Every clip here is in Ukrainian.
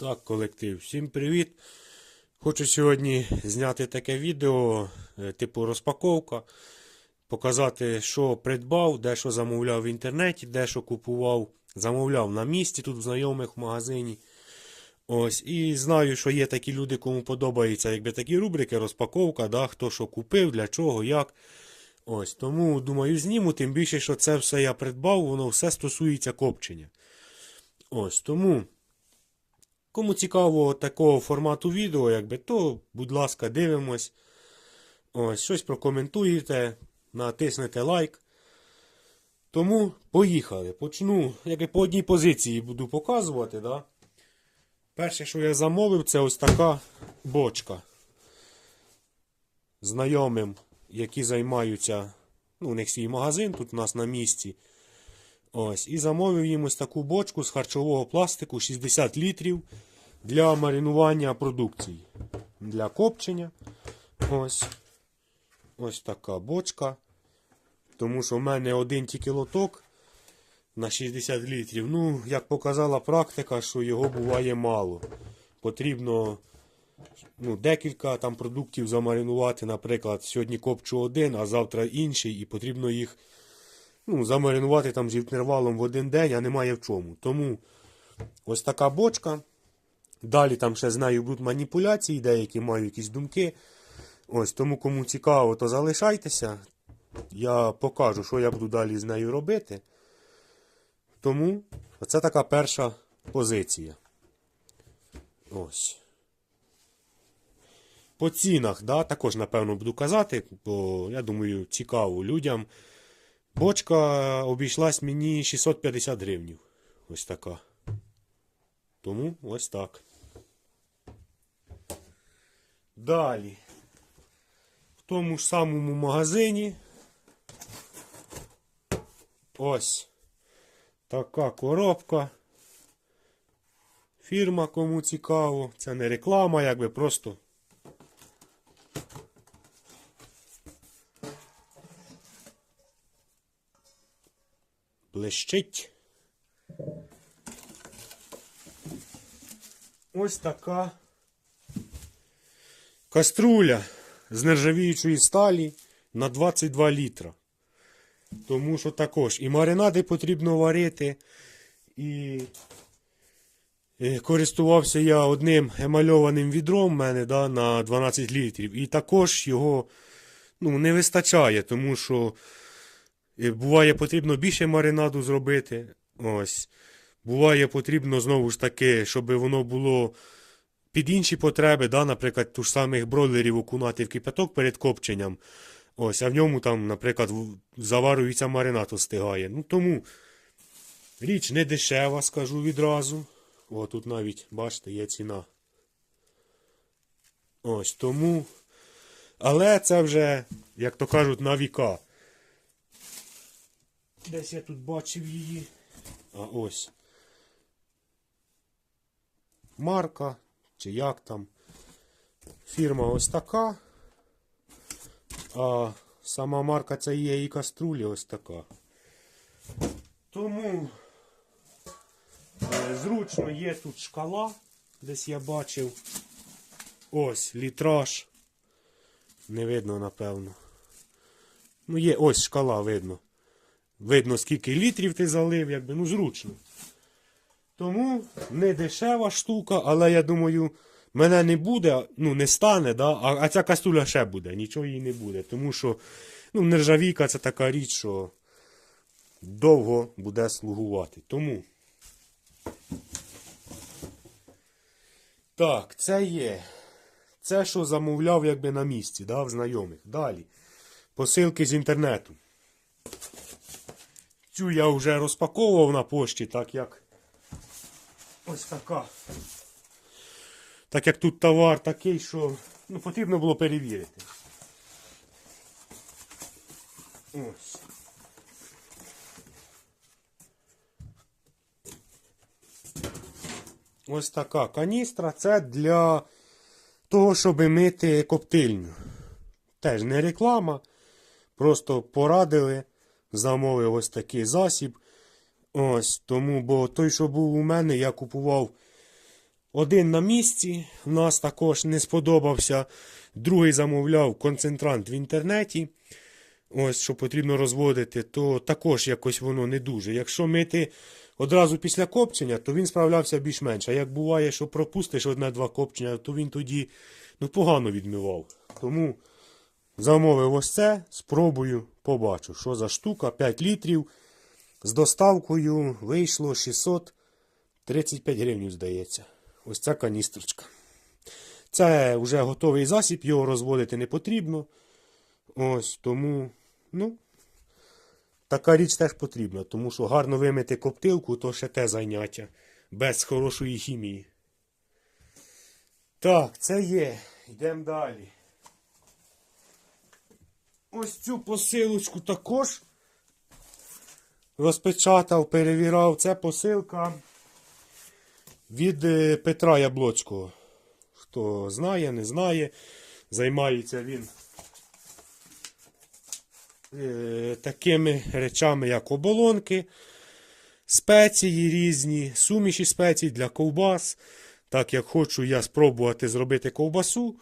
Так, колектив, всім привіт. Хочу сьогодні зняти таке відео, е, типу розпаковка, показати, що придбав, де що замовляв в інтернеті, де що купував, замовляв на місці тут в знайомих в магазині. Ось, і знаю, що є такі люди, кому подобаються якби такі рубрики, розпаковка, да, хто що купив, для чого, як. Ось, тому думаю, зніму, тим більше, що це все я придбав, воно все стосується копчення. Ось, тому. Кому цікаво такого формату відео, якби, то, будь ласка, дивимось. Ось, щось прокоментуєте, натиснете лайк. Тому поїхали. Почну, як і по одній позиції буду показувати. Да? Перше, що я замовив, це ось така бочка. Знайомим, які займаються, ну, у них свій магазин тут у нас на місці. Ось, і замовив їм ось таку бочку з харчового пластику 60 літрів для маринування продукції. Для копчення. Ось. Ось така бочка. Тому що в мене один тільки лоток на 60 літрів. Ну, як показала практика, що його буває мало. Потрібно ну, декілька там продуктів замаринувати. Наприклад, сьогодні копчу один, а завтра інший, і потрібно їх ну, замаринувати там з інтервалом в один день, а немає в чому. Тому ось така бочка. Далі там ще з нею будуть маніпуляції, деякі маю якісь думки. Ось, тому кому цікаво, то залишайтеся. Я покажу, що я буду далі з нею робити. Тому оце така перша позиція. Ось. По цінах, да, також, напевно, буду казати, бо я думаю, цікаво людям. Бочка обійшлась мені 650 гривнів. Ось така. Тому ось так. Далі. В тому ж самому магазині. Ось така коробка. Фірма кому цікаво. Це не реклама, якби просто. Блищить. Ось така каструля з нержавіючої сталі на 22 літра. Тому що також і маринади потрібно варити, і користувався я одним емальованим відром в мене да, на 12 літрів. І також його ну, не вистачає, тому що буває потрібно більше маринаду зробити. Ось. Буває потрібно знову ж таки, щоб воно було під інші потреби, да, наприклад, ту ж самих бройлерів окунати в кипяток перед копченням. Ось, а в ньому там, наприклад, заварюється маринад остигає. Ну тому річ не дешева, скажу відразу. О, тут навіть, бачите, є ціна. Ось тому. Але це вже, як то кажуть, на віка. Десь я тут бачив її. А ось. Марка, чи як там. Фірма ось така. А сама марка це є і каструлі ось така. Тому е, зручно є тут шкала, десь я бачив. Ось літраж. Не видно, напевно. Ну, є ось шкала видно. Видно, скільки літрів ти залив, якби, ну зручно. Тому не дешева штука, але я думаю, мене не буде, ну не стане, да? а, а ця кастуля ще буде, нічого їй не буде. Тому що ну, нержавійка це така річ, що довго буде слугувати. Тому. Так, це є. Це, що замовляв якби на місці, да, в знайомих. Далі. Посилки з інтернету. Цю я вже розпаковував на пошті, так як ось така. Так як тут товар такий, що ну, потрібно було перевірити. Ось. Ось така каністра. Це для того, щоб мити коптильню. Теж не реклама. Просто порадили, замовив ось такий засіб. Ось, тому, бо той, що був у мене, я купував Один на місці. У нас також не сподобався. Другий замовляв концентрант в інтернеті. Ось, що потрібно розводити, то також якось воно не дуже. Якщо мити одразу після копчення, то він справлявся більш-менш. А як буває, що пропустиш одне-два копчення, то він тоді ну, погано відмивав. Тому замовив ось це, спробую, побачу, що за штука, 5 літрів. З доставкою вийшло 635 гривень, здається. Ось ця каністрочка. Це вже готовий засіб, його розводити не потрібно. Ось тому, ну, така річ теж потрібна, тому що гарно вимити коптилку, то ще те заняття. Без хорошої хімії. Так, це є. Йдемо далі. Ось цю посилочку також розпечатав, перевірав. Це посилка від е, Петра Яблоцького. Хто знає, не знає. Займається він е, такими речами, як оболонки, спеції різні, суміші спецій для ковбас. Так як хочу я спробувати зробити ковбасу.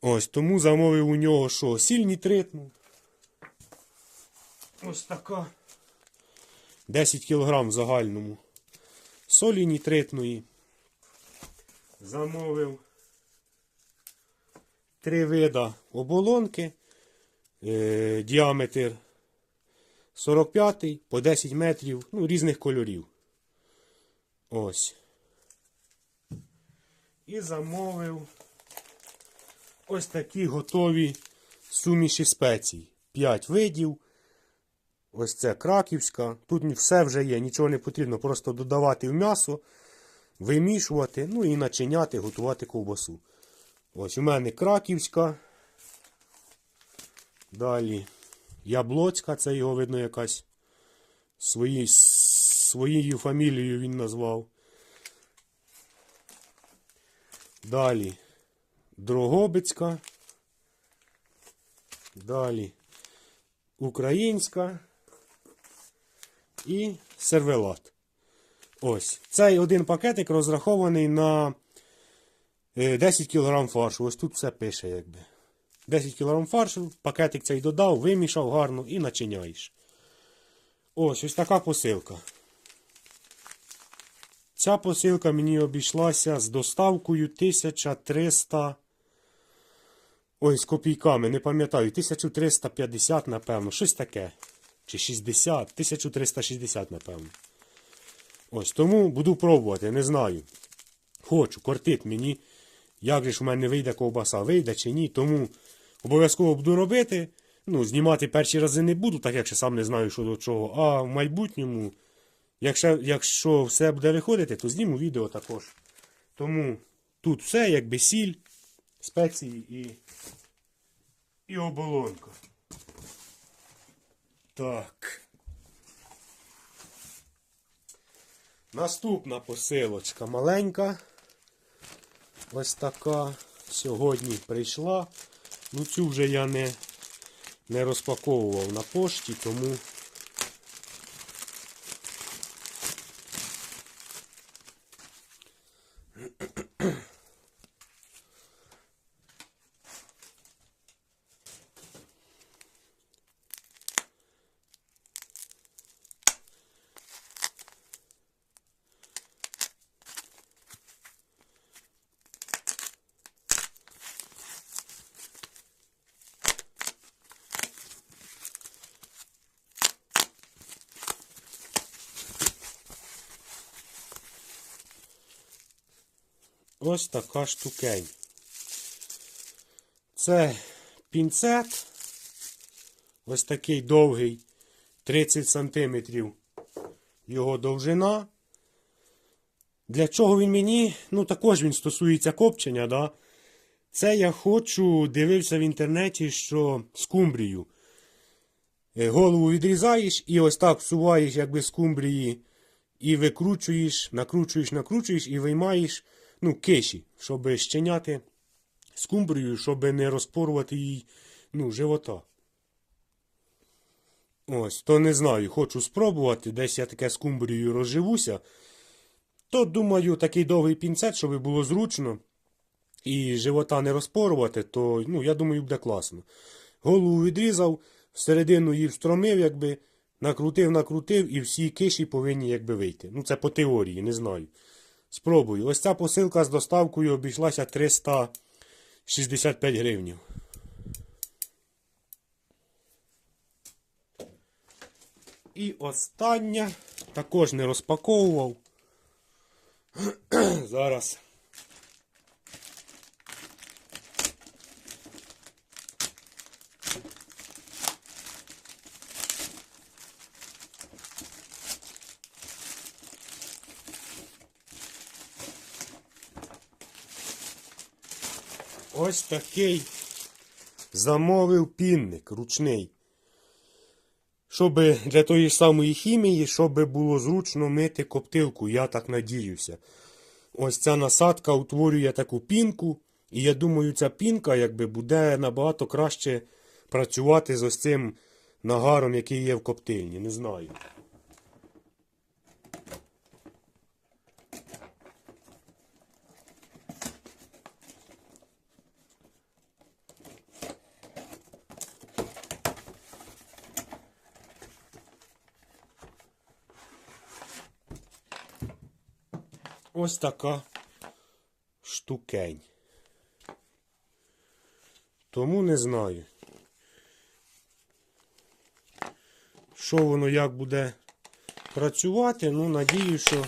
Ось тому замовив у нього що? Сіль нітритну. Ось така. 10 кг в загальному. Солі нітритної. Замовив три вида оболонки. Е, діаметр 45 по 10 метрів, ну, різних кольорів. Ось. І замовив ось такі готові суміші спецій. 5 видів. Ось це краківська. Тут все вже є, нічого не потрібно. Просто додавати в м'ясо, вимішувати, ну і начиняти, готувати ковбасу. Ось у мене краківська. Далі Яблоцька, це його видно якась свої, своєю фамілією він назвав. Далі Дрогобицька. Далі Українська і сервелат. Ось. Цей один пакетик розрахований на е, 10 кг фаршу. Ось тут все пише, якби. 10 кг фаршу, пакетик цей додав, вимішав гарно і начиняєш. Ось ось така посилка. Ця посилка мені обійшлася з доставкою 1300. Ой, з копійками, не пам'ятаю, 1350, напевно, щось таке. Чи 60, 1360, напевно. Ось тому буду пробувати, не знаю. Хочу, кортить мені. Як же ж у мене вийде ковбаса, вийде чи ні. Тому обов'язково буду робити. Ну, знімати перші рази не буду, так як ще сам не знаю, що до чого. А в майбутньому, якщо, якщо все буде виходити, то зніму відео також. Тому тут все, якби сіль, спеції і, і оболонка. Так. Наступна посилочка маленька. Ось така. Сьогодні прийшла. Ну, цю вже я не, не розпаковував на пошті, тому. Ось така штукень. Це пінцет. Ось такий довгий 30 см його довжина. Для чого він мені? Ну, також він стосується копчення, да? Це я хочу, дивився в інтернеті, що скумбрію. Е, Голову відрізаєш і ось так всуваєш, якби скумбрії, і викручуєш, накручуєш, накручуєш і виймаєш ну, киші, щоб щеняти скумбрію, щоб не розпорувати їй ну, живота. Ось, то не знаю, хочу спробувати. Десь я таке скумбрією розживуся. То, думаю, такий довгий пінцет, щоб було зручно і живота не розпорувати, то ну, я думаю, буде класно. Голову відрізав, всередину її встромив, якби, накрутив, накрутив, і всі киші повинні якби вийти. Ну, це по теорії, не знаю. Спробую. Ось ця посилка з доставкою обійшлася 365 гривнів. І остання також не розпаковував. Зараз. Ось такий замовив пінник ручний. Щоб для тої самої хімії, щоб було зручно мити коптилку, я так надіюся. Ось ця насадка утворює таку пінку, і я думаю, ця пінка якби буде набагато краще працювати з ось цим нагаром, який є в коптильні. Не знаю. Ось така штукень. Тому не знаю. Що воно як буде працювати, ну надію, що.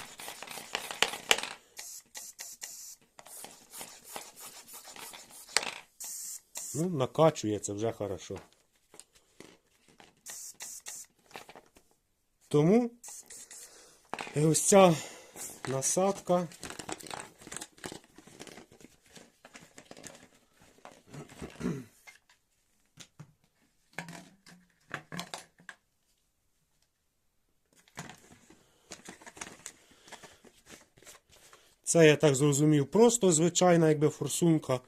Ну, накачує це вже хорошо. Тому і ось ця насадка. Це, я так зрозумів, просто звичайна якби форсунка.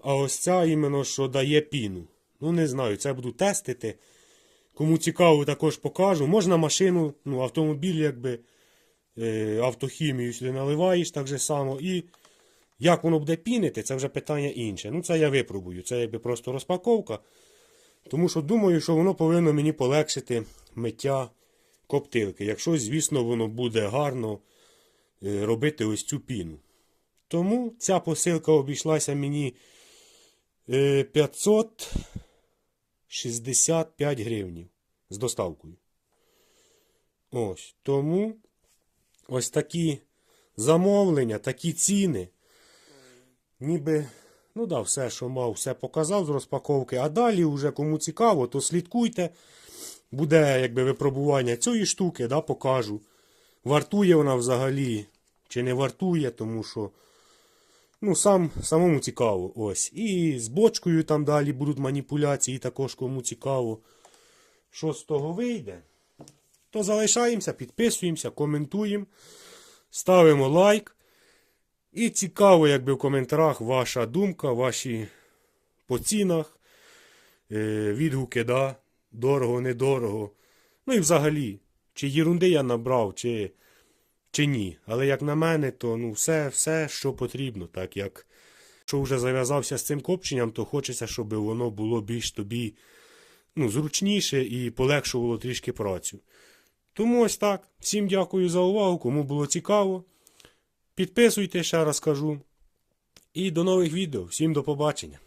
А ось ця іменно, що дає піну. Ну, не знаю, це буду тестити. Кому цікаво, також покажу. Можна машину, ну, автомобіль, якби автохімію сюди наливаєш так же само. І як воно буде пінити, це вже питання інше. Ну, це я випробую. Це якби просто розпаковка. Тому що думаю, що воно повинно мені полегшити миття коптилки. Якщо, звісно, воно буде гарно е, робити ось цю піну. Тому ця посилка обійшлася мені е, 565 гривнів з доставкою. Ось. Тому ось такі замовлення, такі ціни. Ніби, ну да, все, що мав, все показав з розпаковки. А далі, вже кому цікаво, то слідкуйте. Буде якби випробування цієї штуки, да, покажу. Вартує вона взагалі, чи не вартує, тому що. Ну, сам, самому цікаво. Ось. І з бочкою там далі будуть маніпуляції, також кому цікаво. Що з того вийде? То залишаємося, підписуємося, коментуємо, ставимо лайк. І цікаво, якби в коментарях ваша думка, ваші по цінах, е, відгуки, да, дорого, недорого. Ну і взагалі, чи єрунди я набрав, чи чи ні. Але як на мене, то ну, все, все, що потрібно. Так як що вже зав'язався з цим копченням, то хочеться, щоб воно було більш тобі ну, зручніше і полегшувало трішки працю. Тому ось так. Всім дякую за увагу. Кому було цікаво. Підписуйте, ще раз кажу. І до нових відео. Всім до побачення.